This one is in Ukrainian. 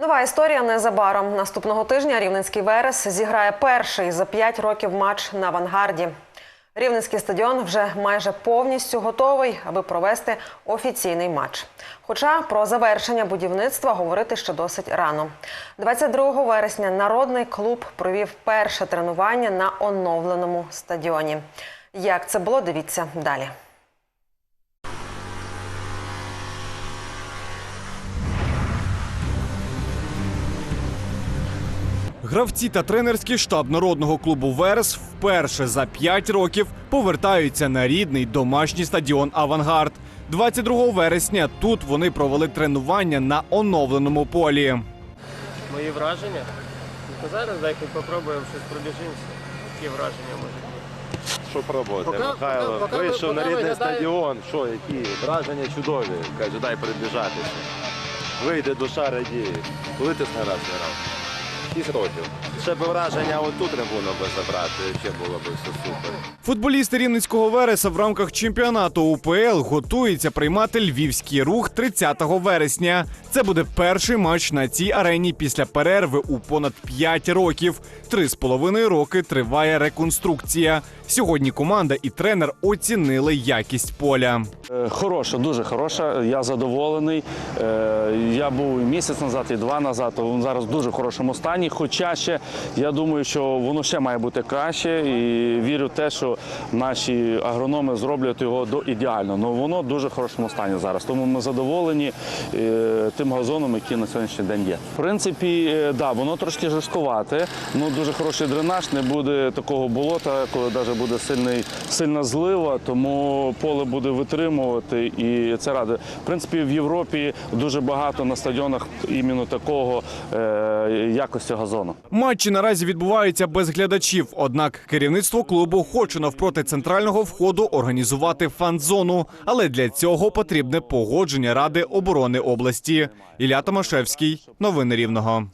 Нова історія незабаром. Наступного тижня Рівненський Верес зіграє перший за п'ять років матч на авангарді. Рівненський стадіон вже майже повністю готовий, аби провести офіційний матч. Хоча про завершення будівництва говорити ще досить рано. 22 вересня народний клуб провів перше тренування на оновленому стадіоні. Як це було, дивіться далі. Гравці та тренерський штаб народного клубу Верес вперше за 5 років повертаються на рідний домашній стадіон Авангард. 22 вересня тут вони провели тренування на оновленому полі. Мої враження. Ну, зараз дайте попробуємо щось пробіжимося. Які враження можуть бути. Що пробувати? Михайло вийшов на рідний виглядає- стадіон. Що, які враження чудові. Каже, дай перебіжатися. Вийде душа радіє. Коли ти останній раз грав? Шість років. Ще б враження оту трибуну би забрати, ще було б все супер. Футболісти рівненського Вереса в рамках чемпіонату УПЛ готуються приймати львівський рух 30 вересня. Це буде перший матч на цій арені після перерви у понад 5 років. Три з половиною роки триває реконструкція. Сьогодні команда і тренер оцінили якість поля. Е, Хороша, дуже хороша. Я задоволений. Е, Я був і місяць назад, і два назад. Він зараз в дуже хорошому стані. Хоча ще я думаю, що воно ще має бути краще. І вірю в те, що наші агрономи зроблять його до ідеально. Ну воно в дуже хорошому стані зараз. Тому ми задоволені е, тим газоном, який на сьогоднішній день є. В принципі, е, да, воно трошки жорсткувате. Ну дуже хороший дренаж, не буде такого болота, коли навіть буде сильний, сильна злива, тому поле буде витримувати і це ради. В принципі, в Європі дуже багато на стадіонах іменно такого е, якості газону. Матчі наразі відбуваються без глядачів. Однак керівництво клубу хоче навпроти центрального входу організувати фан-зону. Але для цього потрібне погодження Ради оборони області. Ілля Томашевський, новини Рівного.